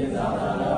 ဝ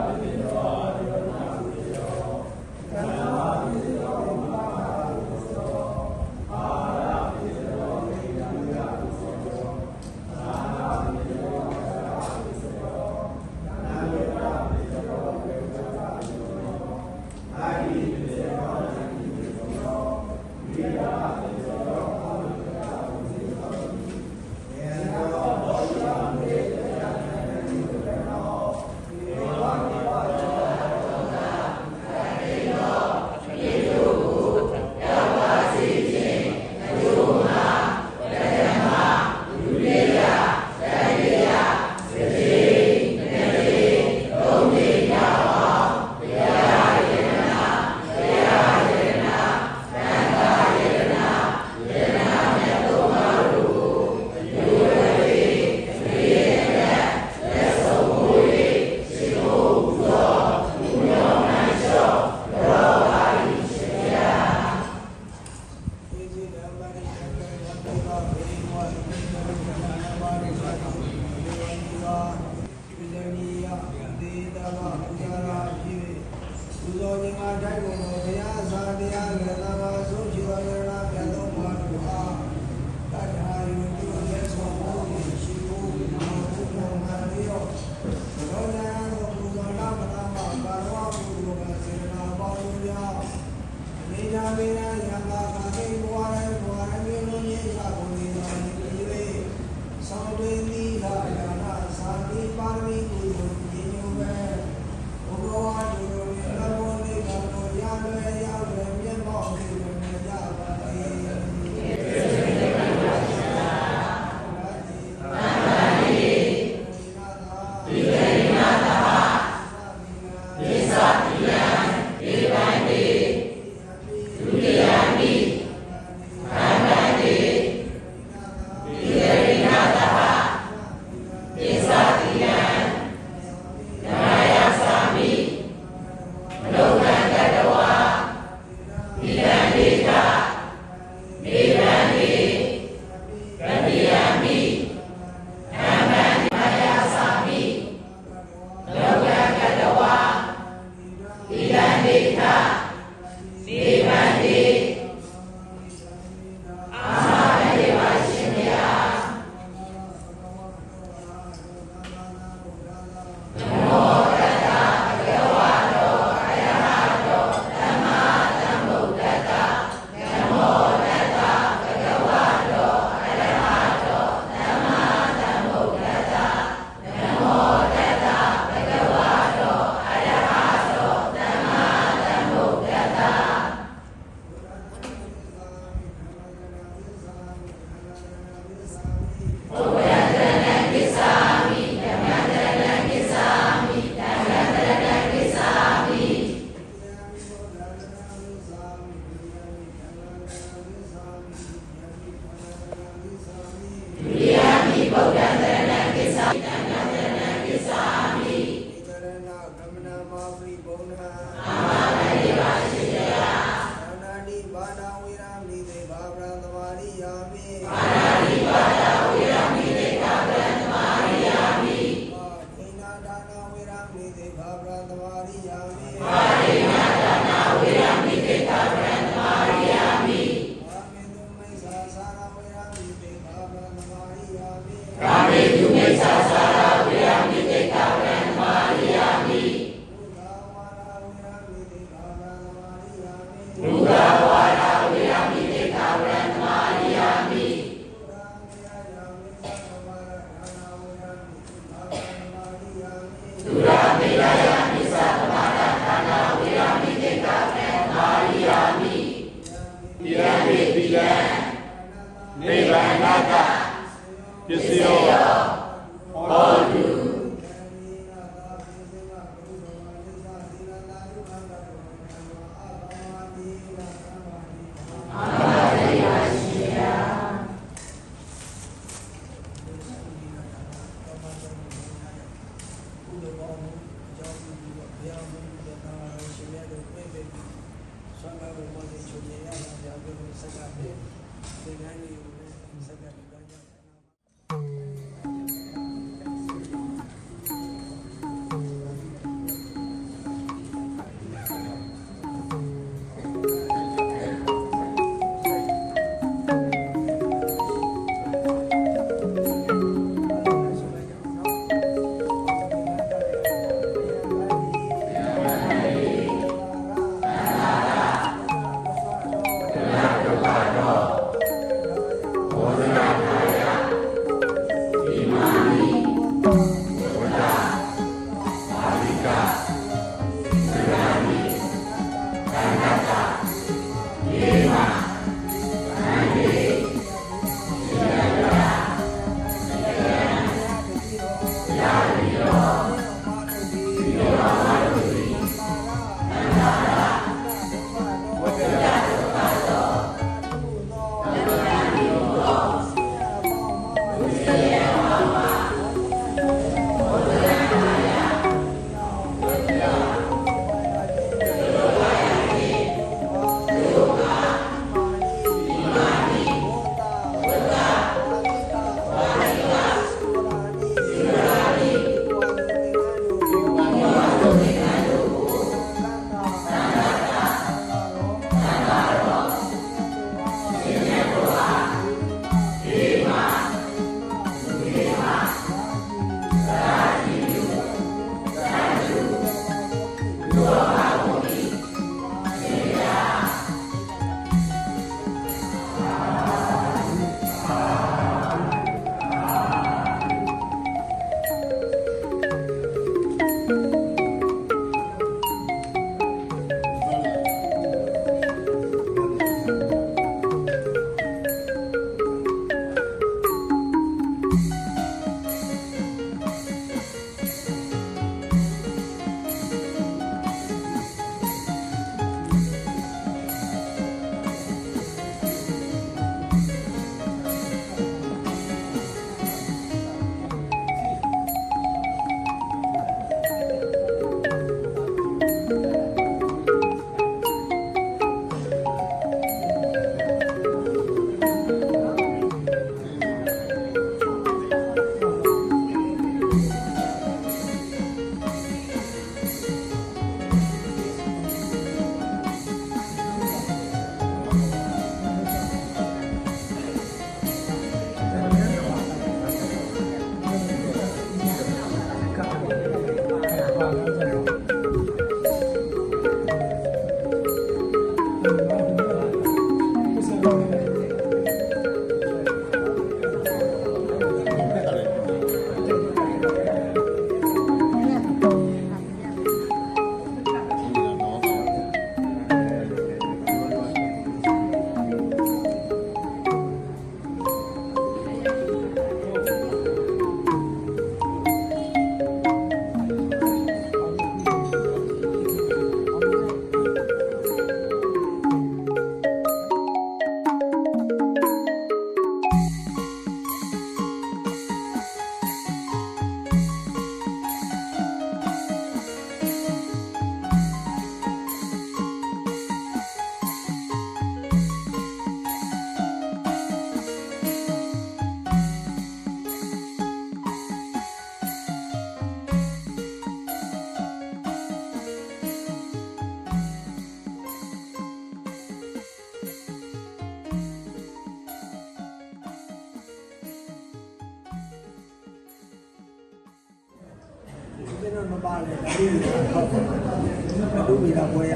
လူမိတာပွဲရ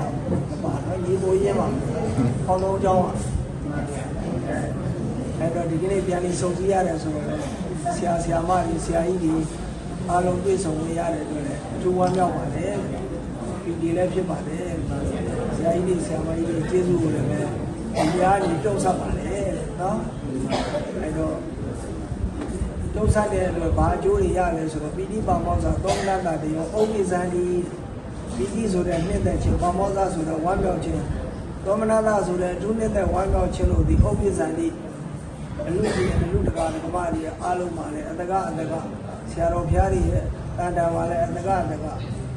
ပါတော့ရေပေါ်ရင်းပါခေါလုံးကြောင်းပါအဲ့တော့ဒီကနေ့ပြန်လေးစုံစည်းရတယ်ဆိုတော့ဆရာဆရာမကြီးဆရာကြီးကြီးအားလုံးပြည့်စုံနေရတဲ့အတွက်လည်းအထူးဝမ်းမြောက်ပါတယ်ပြည်ပြည်လည်းဖြစ်ပါတယ်ဆရာကြီးကြီးဆရာမကြီးကြီးကျေးဇူးကိုလည်းပဲအများကြီးတုံ့ဆက်ပါတယ်နော်အဲ့တော့ လှုပ်ဆက်တဲ့အတွက်ဘာအကျိုးတွေရလဲဆိုတော့ပီတိပါမောဇ္ဇသုံးလတာတရောဥပ္ပိဇန်ဒီပီတိဆိုတဲ့နှစ်သက်ခြင်းပါမောဇ္ဇဆိုတဲ့ဝမ်းမြောက်ခြင်းသောမနာသဆိုတဲ့အထူးနှစ်သက်ဝမ်းမြောက်ခြင်းလို့ဒီဥပ္ပိဇန်ဒီအလူကြီးအလူတကာဓမ္မကြီးအားလုံးပါလေအတကအတကဆရာတော်ဘုရားကြီးရဲ့တန်တာပါလေအတကအတက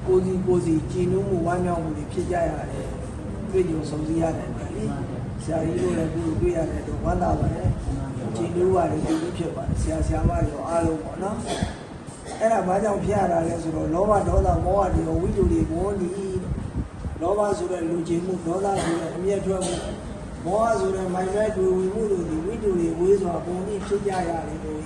ကိုစီကိုစီကြည်နူးမှုဝမ်းမြောက်မှုတွေဖြစ်ကြရတယ်တွေ့ကြုံဆုံးစည်းရတယ်လေဆရာကြီးတို့လည်းအခုတွေ့ရတဲ့တော့ဝမ်းသာပါတယ် ကြည်လို့ပါတယ်ဒီလိုဖြစ်ပါတယ်ဆရာဆရာမတွေရောအားလုံးပေါ့နော်အဲ့ဒါဘာကြောင့်ဖြစ်ရတာလဲဆိုတော့လောဘဒေါသမောဟတွေရောဝိတုတွေဘောနီလောဘဆိုတဲ့လူချင်းမှုဒေါသဆိုတဲ့အမျက်ထွက်မှုမောဟဆိုတဲ့မိုင်မဲတွေဝင်မှုတို့ဒီဝိတုတွေဝေးစွာပုံပြီးဖြစ်ကြရတယ်လို့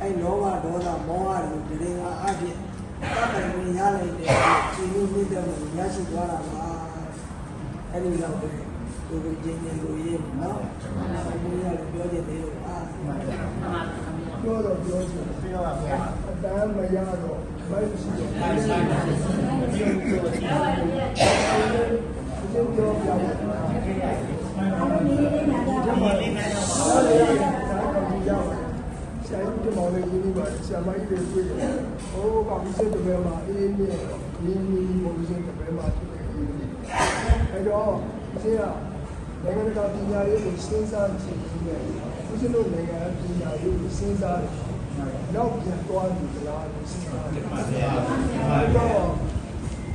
အဲ့လောဘဒေါသမောဟတွေတရင်ကအဖြစ်တတ်တယ်ဝင်ရလိုက်တဲ့ကြည်လို့မြင့်တဲ့မှုရရှိသွားတာပါအဲ့ဒီတော့ ဒီလိုချင်းချင်းလိုရေးနော်ဘုရားလည်းပြောကြတယ်လို့အာပြောတော့ပြောချင်ပြောပါဗျာအတမ်းမရတော့ဘယ်ရှိတော့ဘယ်ရှိတော့ဒီပြောပြပါဒီမှာလေးနဲ့တော့ဒါလည်းဒါကကြောက်ဆရာကြီးဒီမောင်လေးကြီးပါဆရာမကြီးတွေတွေ့တယ်ဟိုးကောင်စစ်တပည့်မှာအေးမြဲရင်းနှီးပုံစံတပည့်မှာဖြစ်တယ်အဲတော့ဆရာ နိုင်ငံတကာပညာရေးကိုစဉ်းစားကြည့်ပြီးဦးဇင်းတို့နိုင်ငံပညာရေးကိုစဉ်းစားတယ်နောက်ပြန်သွားပြီလားလို့စဉ်းစားတယ်ပါဗျာအဲတော့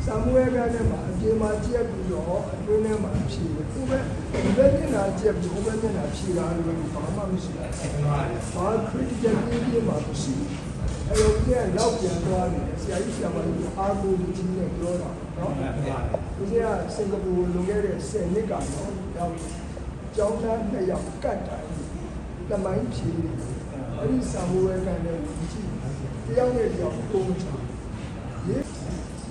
ဆာမွေးကလည်းမှာအပြင်မှာကြက်ပြီးတော့အတွင်းထဲမှာဖြေတယ်သူပဲဒီဘက်မျက်နှာကြက်ပြီးဟိုဘက်မျက်နှာဖြေတာလည်းဘာမှမရှိဘူးဘာ critical thinking မှာမရှိဘူးအဲတော့ဒီကနောက်ပြန်သွားတယ်ဆရာကြီးဆရာမကြီးအားကိုးပြီးဒီနေ့ပြောတာနော်ဒီကစင်ကာပူလုံခဲ့တဲ့10နှစ်ကတော့ ရောက်ကျောင်းသားနှစ်ယောက်ကတ်တာတမိုင်းဖြေတယ်အဲ့ဒီဆာမွေးကန်တဲ့ဝင်ကြည့်တယောက်နဲ့တယောက်ပုံချရေး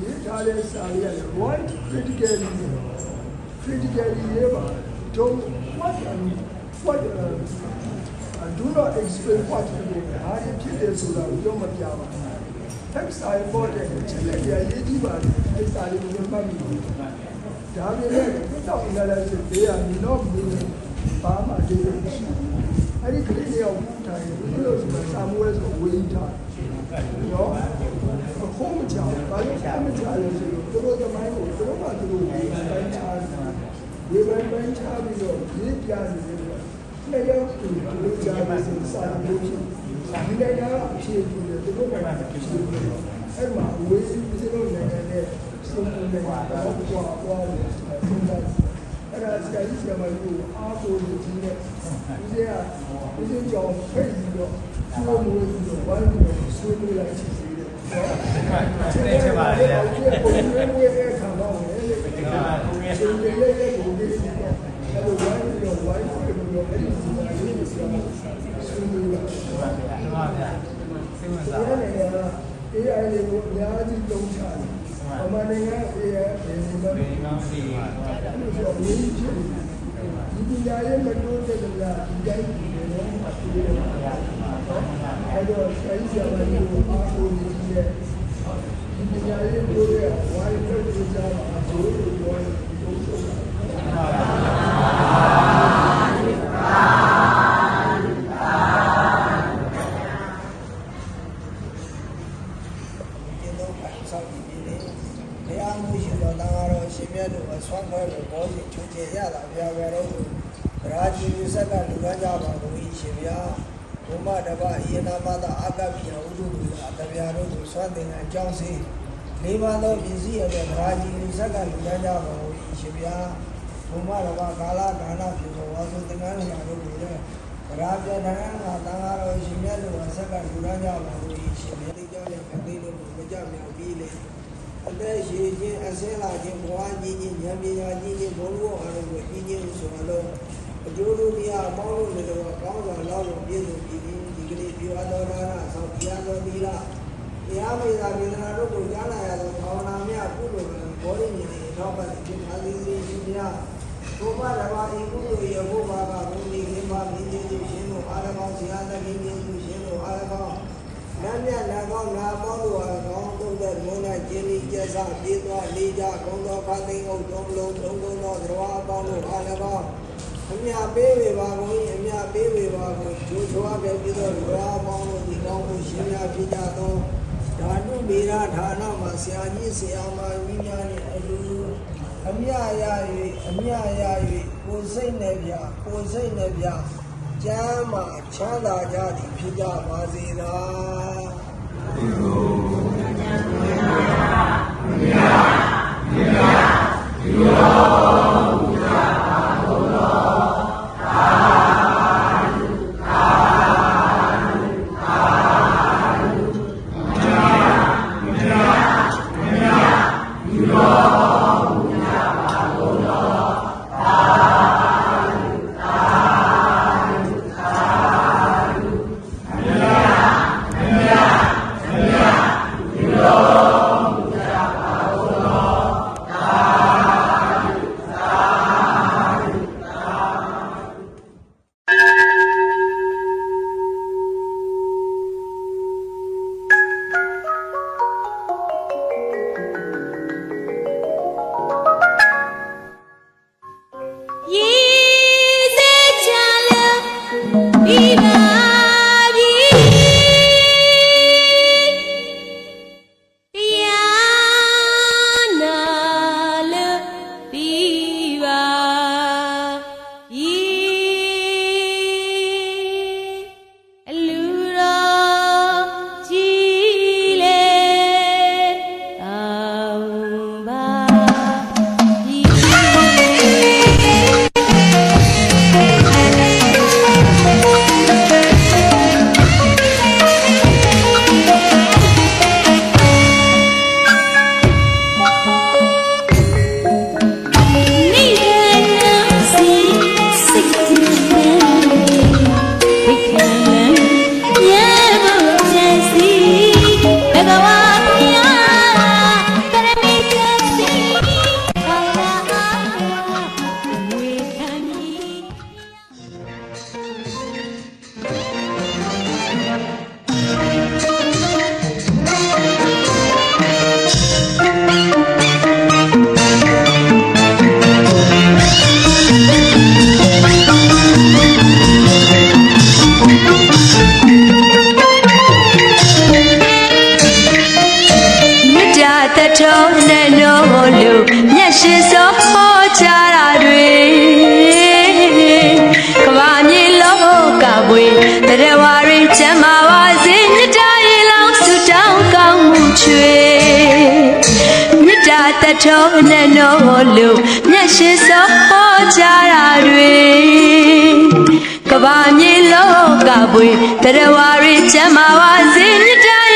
ရေးထားတဲ့စာရီက right critically critically ရေးပါ don't what um, what uh, uh, do not explain what you do ဟာရဖြစ်တယ်ဆိုတာကိုပြောမပြပါဘူး text are important ချက်လက်ရရေးကြည့်ပါလေအဲ့စာလေးကိုမှတ်မိပါ ဒါပေမဲ့တော့ analysis တွေကနေတော့မင်းဘာမှအသေးသေးမရှိဘူးအဲ့ဒီကလေးတွေရောက်တိုင်းဒီလိုဆိုစာမွေးဆိုဝေးထားနော်အခုမချအောင်ဘာလို့အခုမချလဲဆိုတော့သူတို့သမိုင်းကိုသူတို့ကသူတို့ဝေးပိုင်းချာဝေးပိုင်းချာပြီးတော့ရေးပြနေတယ်နှစ်ယောက်သူတို့ကြားပြီးစာလို့ရှိဒီနိုင်ငံကအဖြစ်ဖြစ်တယ်သူတို့နိုင်ငံကဖြစ်ဖြစ်အဲ့မှာဝေးပြီးသူတို့နိုင်ငံနဲ့ စုံနေတာတော့ကွာကွာလို့စဉ်းစားအဲ့ဒါဆရာကြီးဆရာမကြီးကိုအားကိုးလို့ဒီနဲ့ဒီကဒီကြောင့်ဖိတ်ပြီးတော့သူ့မွေးပြီးတော့ဝိုင်းပြီးတော့ဆွေးနွေးလိုက်ချင်သေးတယ်။ချက်ပါလေ။ပုံစံမျိုးရဲ့ခံတော့လေ။ဒီကပုံစံရှင်တွေရဲ့ကိုဒီအဲ့လိုဝိုင်းပြီးတော့ဝိုင်းပြီးတော့အဲ့ဒီစီမံရေးကိုဆွေးနွေးလိုက်။ဟုတ်ပါဗျာ။ဟုတ်ပါဗျာ။စိတ်ဝင်စားပါ။ AI လေးကိုအများကြီးသုံးချတယ်။အ မှန်တကယ် AI ဘယ်လိုလဲ။ကောင်းစီပါအဲ့လိုဆိုရင်းဖြစ်နေတယ်ဒီပညာရေးမတိုးတဲ့ကြဒီတိုင်းဒီလိုအဖြစ်ရတာနော်အဲ့တော့ဆရာကြီးဆရာမကြီးကိုအားကိုးနေကြတယ်ဒီပညာရေးတိုးတဲ့ဝိုင်းလို့ကြကြပါအကျိုးလို့ပြောရင်ဒီလိုဆိုတာ ဒီလိုကဆောက်ပြီးပြီလေဘုရားမှုရှိတော်တန်ဃာတော်ရှင်မြတ်တို့အဆွမ်းခွဲလို့ဘောရှိချွေချေရတာဘုရားဘယ်တော့ရာဇီယူဆက်ကလူကကြပါလို့ရှင်ဘုရားဘုမတပယေနာမတာအာကပိယဥဒ္ဓလူအတ ဗျာတို့ကိုဆွမ်းသင်အကြောင်းစီလေးပါးသောပစ္စည်းရဲ့ရာဇီယူဆက်ကလူကကြပါလို့ရှင်ဘုရားဘုမတပကာလကာလဖြစ်သောဝါစုသင်္ကန်းရာတို့ကိုလည်းရာဇဒနာကတန်ဃာတော်ရှင်မြတ်တို့အဆက်ကလူကကြပါလို့ရှင်ဘုရားတိကြောင့်လည်းခသိလို့မကြမြောက်ပြီးလေအသက်ရှိခြင်းအစင်းလာခြင်းဘဝကြီးခြင်းဉာဏ်ပညာကြီးခြင်းဘုံဘုံအားလုံးကိုကြီးခြင်းဆိုတော့အကျိုးတို့များအပေါင်းလို့လည်းတော့ကောင်းစွာလောက်လို့ပြည့်စုံပြီးဒီကလေးပြောတော်ဒါနဆောင်းတရားတော်သီလ တရားမေသာမေသာတို့ကိုကြားနာရသောဘာဝနာများကုသိုလ်ဘောရင်းဉာဏ်ထောက်ပံ့ခြင်းအားလုံးရှင်များဘုရားဓမ္မဤကုသိုလ်ရဘုရားကဘုရားခင်ပါမြင့်ခြင်းရှင်တို့အားလုံးဆရာသခင်ရှင်တို့အားလုံးနတ်မြတ်နာကောင်းနာပေါင်းတို့အားကောင်းသုံးသက်မုန်းတဲ့ကျင်းဤကျက်စပြေးသွားလေးကြကုန်းတော်ခသိန်းအောင်သုံးလုံးသုံးလုံးသောသရဝအပေါင်းတို့အားလည်းကောင်းအမြပေးဝေပါကုန်၏အမြပေးဝေပါကုန်ဂျိုးချွားခဲ့ပြီးသောသရဝအပေါင်းတို့ဒီကောင်းကိုရှင်များဖြစ်ကြသော ဓာတုမေရဌာနမှာဆရာကြီးဆရာမကြီးများနှင့်အလူအမြရ၍အမြရ၍ကိုယ်စိတ်နဲ့ပြကိုယ်စိတ်နဲ့ပြကျမ်းမှာချမ်းသာကြသည်ဖြစ်ကြပါစေသာဘ ထောနဲ့နှိုးလို့မျက်ရှိစောဟောကြတာတွေကဘာမြေလောကပွေတရဝရီချမ်းမာဝစီမြတ်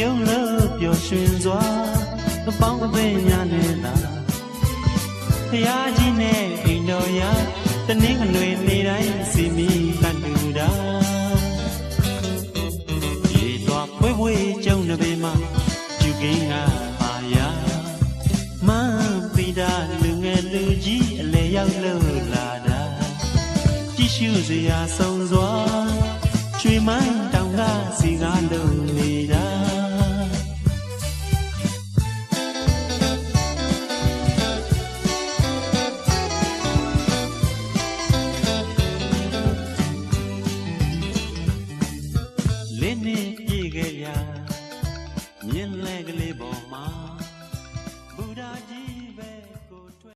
ယုံလို့ပျော်ရွှင်စွာအပေါင်းအပဲများနဲ့သာဖရာကြီးနဲ့အိမ်တော်ရာတနင်္ဂနွေနေ့တိုင်းစီမီကန်တူတာရေတော်ဖွေးဖွေးကျုံနေပေမှာကျူကင်းကပါယာမန်းပိတာလူငယ်လူကြီးအလေရောက်လို့လာတာကြည့်ရှုစရာဆုံးစွာချွေမိုင်းတောင်ကစီကားလုံးနေတာလ